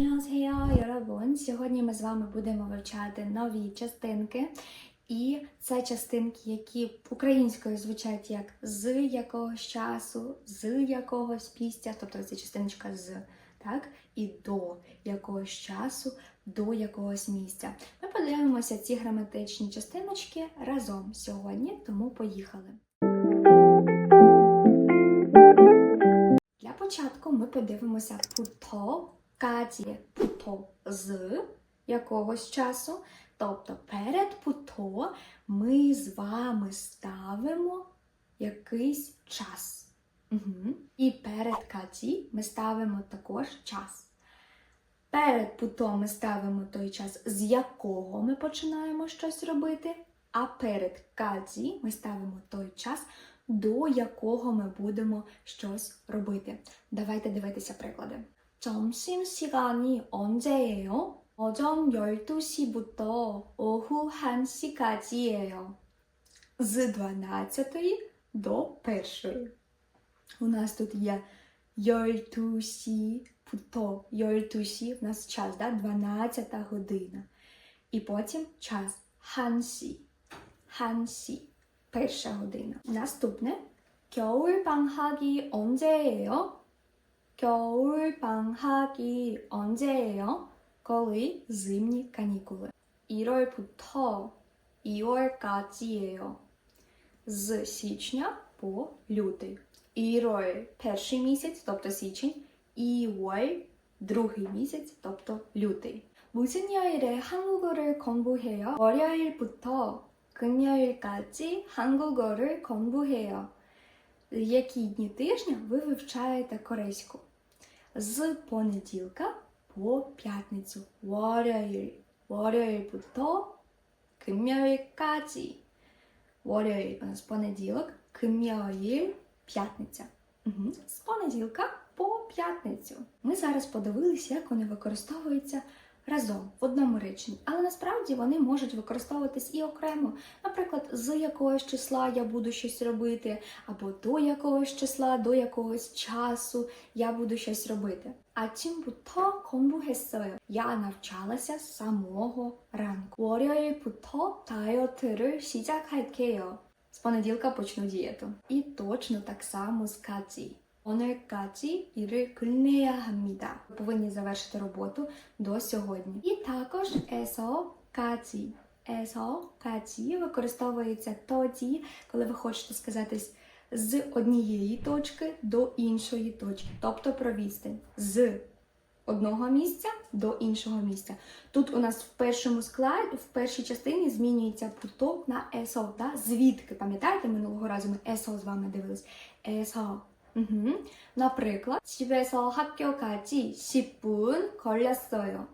안녕하세요, 여러분. Сьогодні ми з вами будемо вивчати нові частинки. І це частинки, які українською звучать як з якогось часу, з якогось місця, тобто це частиночка з, так? І до якогось часу, до якогось місця. Ми подивимося ці граматичні частиночки разом сьогодні, тому поїхали. Для початку ми подивимося путо- 까지. путо з якогось часу. Тобто перед путо ми з вами ставимо якийсь час. Угу. І перед каті ми ставимо також час. Перед путо ми ставимо той час, з якого ми починаємо щось робити, а перед каті ми ставимо той час, до якого ми будемо щось робити. Давайте дивитися приклади. 점심시간이 언제예요? 오전 12시부터 오후 1시까지예요. З 12 до 1. У нас тут є 12시부터 12 в нас час, да? 12 година. І потім час 1시. 1시. Перша година. Наступне. 겨울 방학이 언제예요? 겨울 방학이 언제예요? коли зимні канікули. 1월부터 2월까지예요. З січня по лютий. 1월 – перший місяць, тобто січень, 2월 – другий місяць, тобто лютий. 무슨 요일에 한국어를 공부해요? 월요일부터 금요일까지 한국어를 공부해요. Які дні тижня ви вивчаєте корейську? З понеділка по п'ятницю. 월요일. 월요일부터 금요일까지. 월요일 у нас понеділок, 금요일, п'ятниця. Угу. З понеділка по п'ятницю. Ми зараз подивилися, як вони використовуються разом в одному реченні, але насправді вони можуть використовуватись і окремо. Наприклад, з якогось числа я буду щось робити, або до якогось числа, до якогось часу я буду щось робити. 아침부터 공부했어요. Я навчалася з самого ранку. 월요일부터 다이어트를 시작할게요. З понеділка почну дієту. І точно так само з Каті. 오늘까지 일을 끝내야 합니다. Ви повинні завершити роботу до сьогодні. І також 에서까지. 에서까지 використовується тоді, коли ви хочете сказати з однієї точки до іншої точки, тобто про відстань. З одного місця до іншого місця. Тут у нас в першому складі, в першій частині змінюється путок на ЕСО. Да? Звідки, пам'ятаєте, минулого разу ми ЕСО з вами дивились? ЕСО. Угу. Наприклад, 집에서 학교까지 10분 걸렸어요.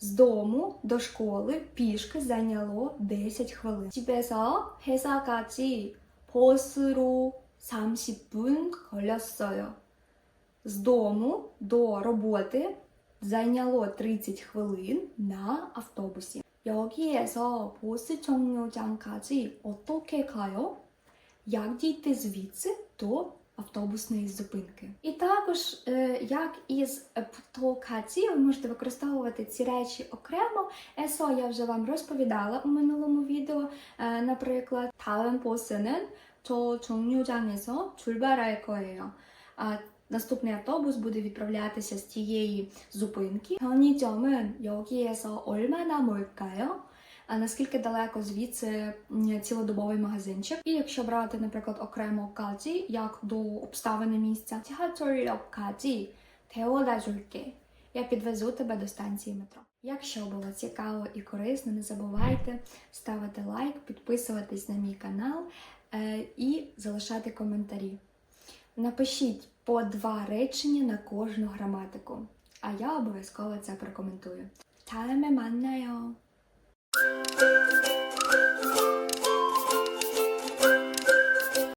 З дому до школи пішки зайняло 10 хвилин. 집에서 회사까지 버스로 30분 걸렸어요. З дому до роботи зайняло 30 хвилин на автобусі. 여기에서 버스 정류장까지 어떻게 가요? Як дійти звідси до автобусної зупинки? І також, е, як із птокаці, ви можете використовувати ці речі окремо. ЕСО я вже вам розповідала у минулому відео. Е, Наприклад, 다음 버스는 저 정류장에서 출발할 거예요. А наступний автобус буде відправлятися з тієї зупинки. 편의점은 여기에서 얼마나 멀까요? а наскільки далеко звідси цілодобовий магазинчик. І якщо брати, наприклад, окремо казі, як до обставини місця, казі, теодажульки, я підвезу тебе до станції метро. Якщо було цікаво і корисно, не забувайте ставити лайк, підписуватись на мій канал е, і залишати коментарі. Напишіть по два речення на кожну граматику, а я обов'язково це прокоментую. Та мене Música